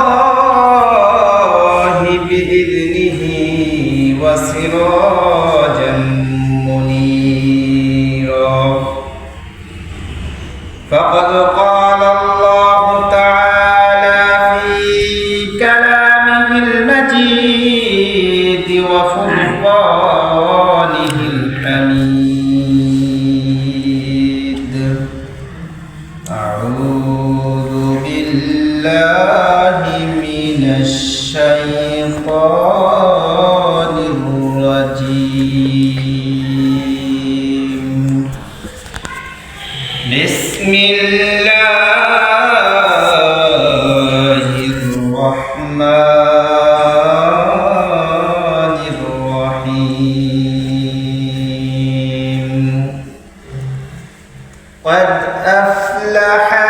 الله بإذنه وسراجا منيرا فقد قال الله تعالى في كلامه المجيد وفرقانه بسم الله الرحمن الرحيم. قد أفلح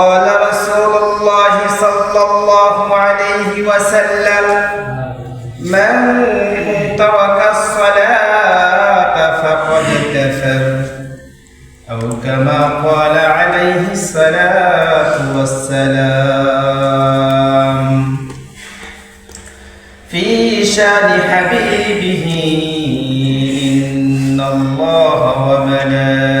وقال رسول الله صلى الله عليه وسلم من ترك الصلاة فقد كفر. أو كما قال عليه الصلاة والسلام في شان حبيبه إن الله وملائكته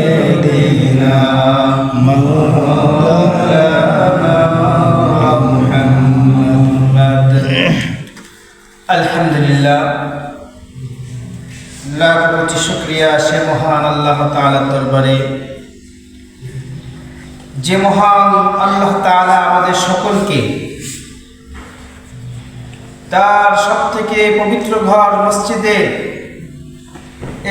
যে মহান আল্লাহ তাআলা আমাদের সকলকে তার সব থেকে পবিত্র ঘর মসজিদে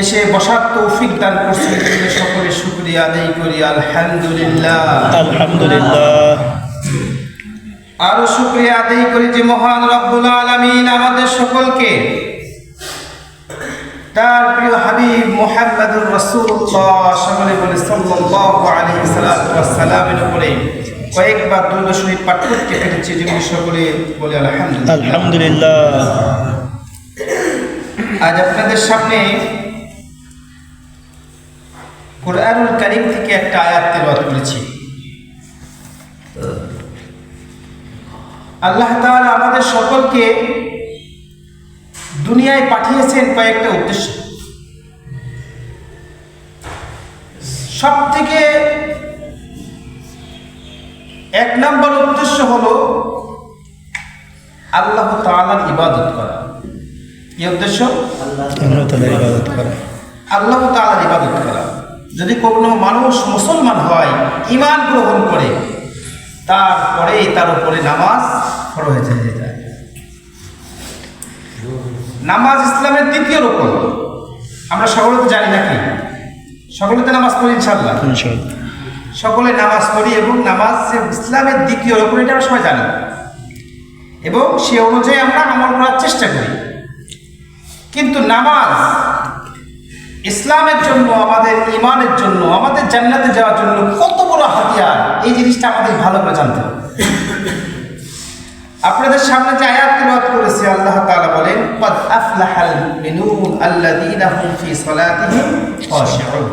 এসে বসার তৌফিক দান করছে। সকলে শুক্রিয়া আদায় করি। আলহামদুলিল্লাহ আলহামদুলিল্লাহ। আরও শুক্রিয়া আদায় করি যে মহান রব্বুল আলামিন আমাদের সকলকে। তার প্রিয় হাবিব মুহাম্মদুর রাসূলুল্লাহ সকলে বলে সাল্লাল্লাহু আলাইহি সাল্লামের উপরে কয়েকবার দুরূদ শরীফ পাঠ করতে পেরেছি যেগুলি সকলে বলে আলহামদুলিল্লাহ। আলহামদুলিল্লাহ। আজ আপনাদের সামনে কোরআনুল কারীম থেকে একটা আয়াত তেলাওয়াত করেছি। আল্লাহ তাআলা আমাদের সকলকে দুনিয়ায় পাঠিয়েছেন কয়েকটা উদ্দেশ্য। সব থেকে এক নম্বর উদ্দেশ্য হলো আল্লাহ তাআলার ইবাদত করা। কি উদ্দেশ্য? আল্লাহ তাআলার ইবাদত করা। আল্লাহ তাআলার ইবাদত করা। যদি কোনো মানুষ মুসলমান হয় ইমান গ্রহণ করে তারপরে তার উপরে নামাজ ফরজ হয়ে যায়। নামাজ ইসলামের দ্বিতীয় রকম। আমরা সকলে তো জানি নাকি? সকলে তো নামাজ পড়ি ইনশাল্লাহ সকলে নামাজ পড়ি এবং নামাজ ইসলামের দ্বিতীয় রকম এটা আমরা সবাই জানি। এবং সে অনুযায়ী আমরা আমল করার চেষ্টা করি। কিন্তু নামাজ ইসলামের জন্য আমাদের ইমানের জন্য আমাদের জান্নাতে যাওয়ার জন্য কত বড় হাতিয়ার? এই জিনিসটা আমাদের ভালো করে জানতে হবে। আপনাদের সামনে যে আয়াত তেলাওয়াত করেছি আল্লাহ তাআলা বলেন কদ আফলাহাল মুমিনুন আল্লাযীনা হুম ফী সালাতিহিম খাশিউন।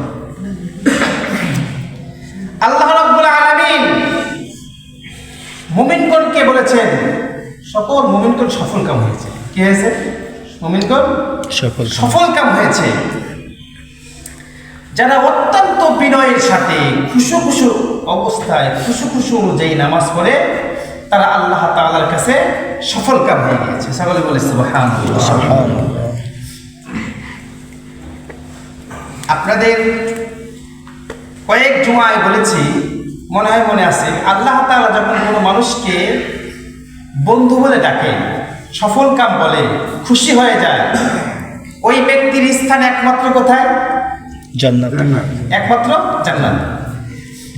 আল্লাহ রাব্বুল আলামিন মুমিনগণকে বলেছেন সকল মুমিনগণ সফল কাম হয়েছে। কি হয়েছে? মুমিনগণ সফল সফল কাম হয়েছে। যারা অত্যন্ত বিনয়ের সাথে খুশু খুশু অবস্থায় খুশু খুশু অনুযায়ী নামাজ পড়ে তারা আল্লাহ তাআলার কাছে সফল কাম হয়ে গিয়েছে। সকলে বলে সুবহানাল্লাহ সুবহানাল্লাহ। আপনাদের কয়েক জুমায় বলেছি মনে হয় মনে আছে আল্লাহ তাআলা যখন কোনো মানুষকে বন্ধু বলে ডাকে সফল কাম বলে খুশি হয়ে যায় ওই ব্যক্তির স্থান একমাত্র কোথায়? জান্নাত। একমাত্র জান্নাত।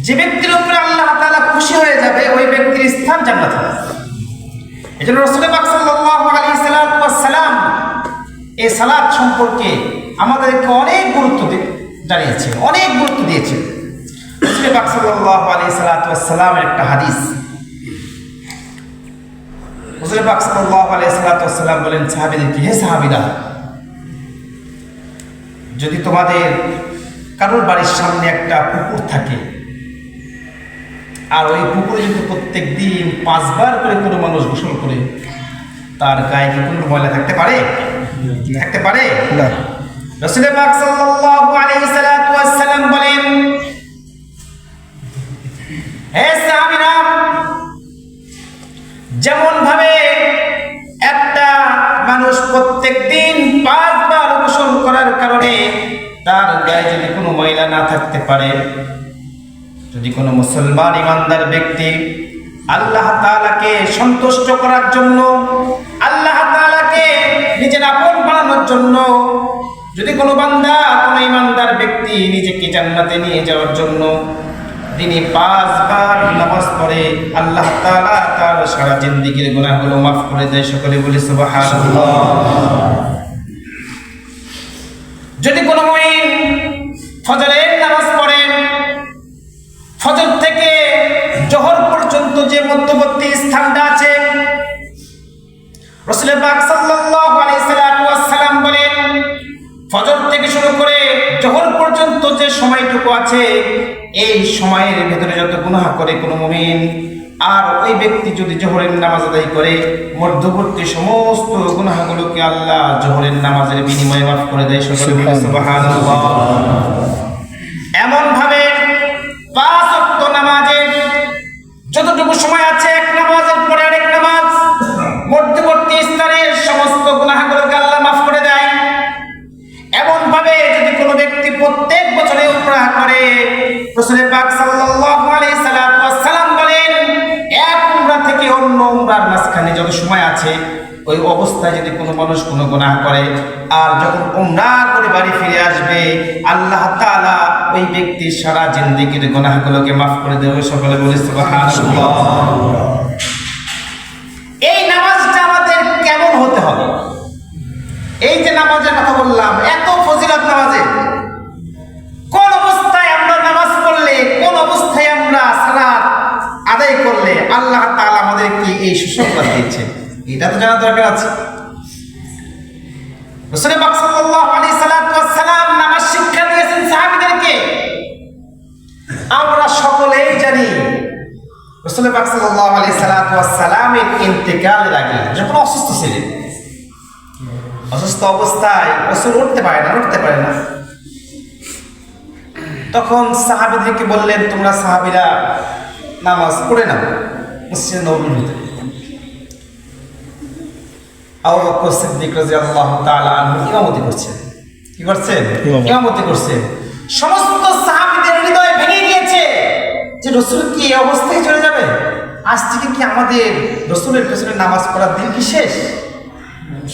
যে ব্যক্তির উপরে আল্লাহ তালা খুশি হয়ে যাবে, ওই ব্যক্তির স্থান জান্নাত হবে। এই জন্য রসুল পাক সাল্লাল্লাহু আলাইহি সালাম এই সালাত সম্পর্কে আমাদেরকে অনেক গুরুত্ব জানিয়েছেন, অনেক গুরুত্ব দিয়েছেন। রসুল পাক আলাইহি সাল্লাতু একটা হাদিস। রসুল পাক সাল্লাল্লাহু আলাইহি সালাম বলেন সাহাবীদেরকে হে সাহাবীরা, যদি তোমাদের কারোর বাড়ির সামনে একটা পুকুর থাকে আর ওই পুকুরে যদি প্রত্যেক দিন পাঁচবার করে কোনো মানুষ গোসল করে তার গায়ে কি কোনো ময়লা থাকতে পারে? থাকতে পারে? না। রসুল পাক সাল্লাল্লাহু আলাইহি সাল্লাতু ওয়াসসালাম বলেন হে সাহাবীরা যেমন ভাবে একটা মানুষ প্রত্যেক দিন পাঁচবার গোসল করার কারণে তার গায়ে যদি কোনো ময়লা না থাকতে পারে যদি কোনো মুসলমান ইমানদার ব্যক্তি আল্লাহ তাআলাকে সন্তুষ্ট করার জন্য আল্লাহ তাআলাকে নিজের আপন বানানোর জন্য যদি কোনো বান্দা কোনো ইমানদার ব্যক্তি নিজেকে জান্নাতে নিয়ে যাওয়ার জন্য তিনি পাঁচবার নামাজ পড়ে আল্লাহ তাআলা তার সারা জিন্দিগির গুনাহগুলো মাফ করে দেয় সকলে বলি সুবহানাল্লাহ। যদি কোনো মুমিন ফজরের ফজর থেকে শুরু করে জোহর পর্যন্ত যে সময়টুকু আছে এই সময়ের ভেতরে যত গুনাহ করে কোনো মুমিন আর ওই ব্যক্তি যদি জোহরের নামাজ আদায় করে মধ্যবর্তী সমস্ত গুনাহগুলোকে আল্লাহ জোহরের নামাজের বিনিময়ে মাফ করে দেয় এমন ভাবে পাঁচ নামাজের যতটুকু সময় মাঝখানে যত সময় আছে, ওই অবস্থায় যদি কোনো মানুষ কোনো গুনাহ করে, আর যখন উমরা করে বাড়ি ফিরে আসবে, আল্লাহ তাআলা ওই ব্যক্তির সারা জিন্দেগির গুনাহগুলোকে মাফ করে দেবে। সকলে বলে এই নামাজটা আমাদের কেমন হতে হবে? এই যে নামাজের কথা বললাম, এত এই সুসংবাদ দিয়েছে এটা তো জানা দরকার আছে। রাসূল পাক সাল্লাল্লাহু আলাইহি সালাম নামাজ শিক্ষা দিয়েছেন সাহাবীদেরকে। আমরা সকলেই জানি রাসূল পাক সাল্লাল্লাহু আলাইহি সালামের ইন্তেকালের আগে যখন অসুস্থ ছিলেন। অসুস্থ অবস্থায় রসুল উঠতে পারে না, উঠতে পারে না। তখন সাহাবিদেরকে বললেন, তোমরা সাহাবিরা নামাজ পড়ে নাও। মসজিদ নবীর ভিতরে আবু বকর সিদ্দিক রাদিয়াল্লাহু তাআলা ইমামতি করছেন কি করছেন ইমামতি। ইমামতি করছেন সমস্ত সাহাবীদের হৃদয় ভেঙে গিয়েছে যে রসুল কি অবস্থায় চলে যাবে? আজ থেকে কি আমাদের রসুলের পেছনে নামাজ পড়ার দিন কি শেষ?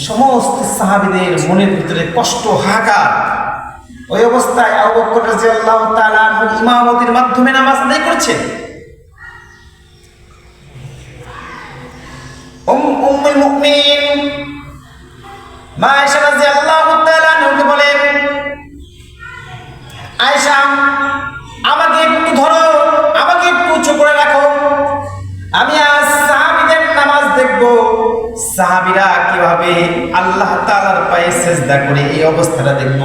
সমস্ত সাহাবীদের মনের ভিতরে কষ্ট হাহাকার। ওই অবস্থায় আবু বকর রাদিয়াল্লাহু তাআলা ইমামতির মাধ্যমে নামাজ আদায় করছেন উম্মুল মুমিনিন মা আয়েশা রাদিয়াল্লাহু তাআলা আনহাকে বলেন আয়েশা, আমাকে একটু ধরো, আমাকে একটু উঁচু করে রাখো। আমি আজ সাহাবীদের নামাজ দেখব। সাহাবীরা কীভাবে আল্লাহ তাআলার পায়ে সেজদা করে এই অবস্থাটা দেখব?